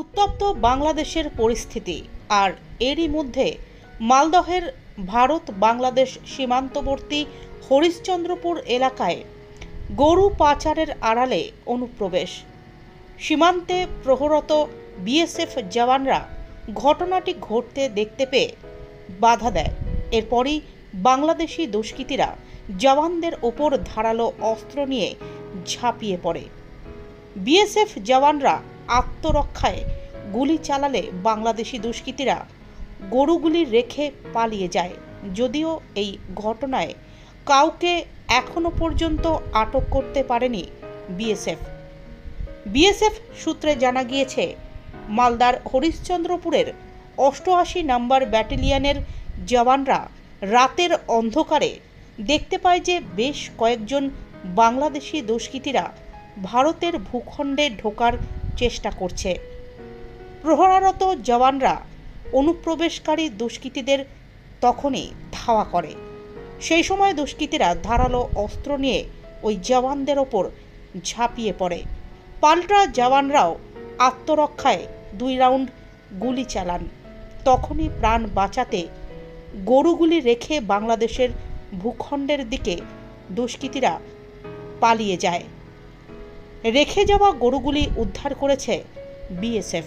উত্তপ্ত বাংলাদেশের পরিস্থিতি আর এরই মধ্যে মালদহের ভারত বাংলাদেশ সীমান্তবর্তী হরিশ্চন্দ্রপুর এলাকায় গরু পাচারের আড়ালে অনুপ্রবেশ। সীমান্তে প্রহরত বিএসএফ জওয়ানরা ঘটনাটি ঘটতে দেখতে পেয়ে বাধা দেয়। এরপরই বাংলাদেশি দুষ্কৃতীরা জওয়ানদের ওপর ধারালো অস্ত্র নিয়ে ঝাঁপিয়ে পড়ে। বিএসএফ জওয়ানরা আত্মরক্ষায় গুলি চালালে বাংলাদেশি দুষ্কৃতীরা গরুগুলি রেখে পালিয়ে যায়। যদিও এই ঘটনায় কাউকে এখনও পর্যন্ত আটক করতে পারেনি বিএসএফ। বিএসএফ সূত্রে জানা গিয়েছে, মালদার হরিশ্চন্দ্রপুরের অষ্টআশি নম্বর ব্যাটালিয়নের জওয়ানরা রাতের অন্ধকারে দেখতে পায় যে বেশ কয়েকজন বাংলাদেশি দুষ্কৃতীরা ভারতের ভূখণ্ডে ঢোকার চেষ্টা করছে। প্রহরারত জওয়ানরা অনুপ্রবেশকারী দুষ্কৃতীদের তখনই ধাওয়া করে। সেই সময় দুষ্কৃতীরা ধারালো অস্ত্র নিয়ে ওই জওয়ানদের ওপর ঝাঁপিয়ে পড়ে। পাল্টা জওয়ানরাও আত্মরক্ষায় দুই রাউন্ড গুলি চালান। তখনই প্রাণ বাঁচাতে গরুগুলি রেখে বাংলাদেশের ভূখণ্ডের দিকে দুষ্কৃতীরা পালিয়ে যায়। রেখে যাওয়া গরুগুলি উদ্ধার করেছে বিএসএফ।